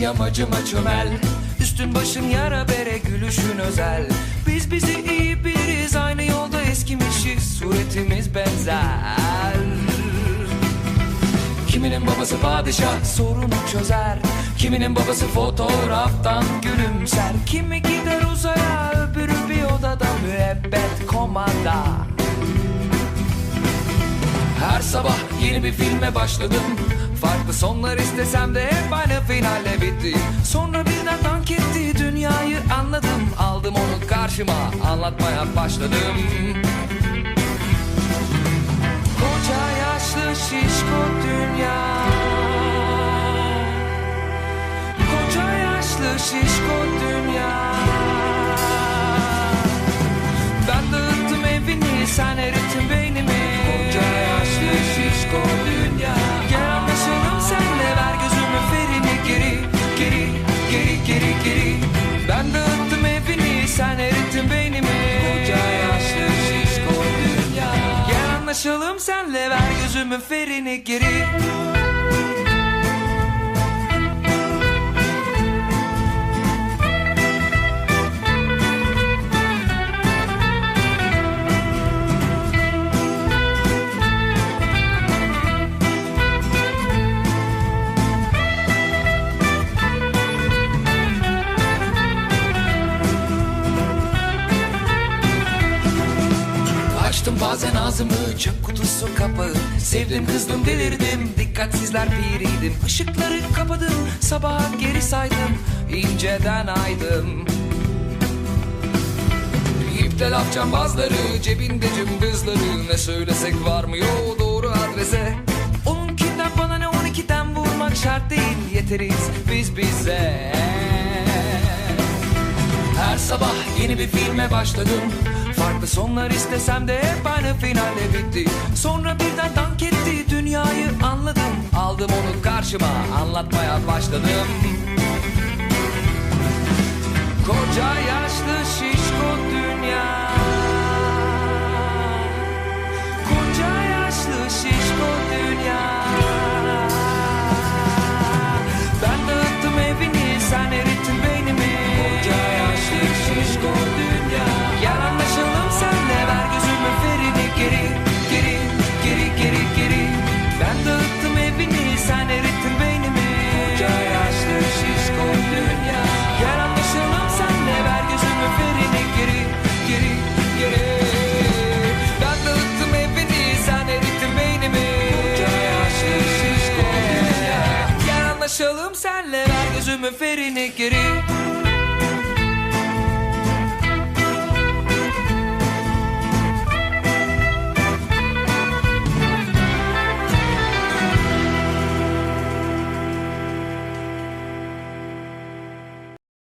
yamacıma çömel Üstün başın yara bere gülüşün özel. Biz bizi iyi biliriz aynı yolda eskimişiz. Suretimiz benzer. Kiminin babası padişah sorunu çözer. Kiminin babası fotoğraftan gülümser. Kimi sabah yeni bir filme başladım. Farklı sonlar istesem de hep aynı finalle bitti. Sonra birden dank etti dünyayı anladım. Aldım onu karşıma anlatmaya başladım. Koca yaşlı şişko dünya. Koca yaşlı şişko dünya. Ben dağıttım evini sen Koca yaşlı şişko dünya. Gel anlaşalım senle ver gözümün ferini. Geri Geri geri geri geri. Ben dağıttım evini sen erittin beynimi. Koca yaşlı şişko dünya. Gel anlaşalım senle ver gözümün ferini. Geri Açtım bazen ağzımı çöp kutusu kapağı. Sevdim kızdım delirdim. Dikkatsizler piriydim. Işıkları kapadım. Sabaha geri saydım. İnceden aydım. İpte laf cambazları cebinde cımbızları. Ne söylesek varmıyor doğru adrese. Onunkinden bana ne on ikiden vurmak şart değil. Yeteriz biz bize. Her sabah yeni bir filme başladım Farklı sonlar istesem de hep aynı finalle bitti. Sonra birden dank etti dünyayı anladım. Aldım onu karşıma anlatmaya başladım. Koca yaşlı şişko sen erittin beynimi. Koca yaşlı şişko dünya. Gel anlaşalım senle ver gözümün ferini geri Geri geri. Ben dağıttım evini sen erittin beynimi. Koca yaşlı şişko dünya. Gel anlaşalım senle ver gözümün ferini geri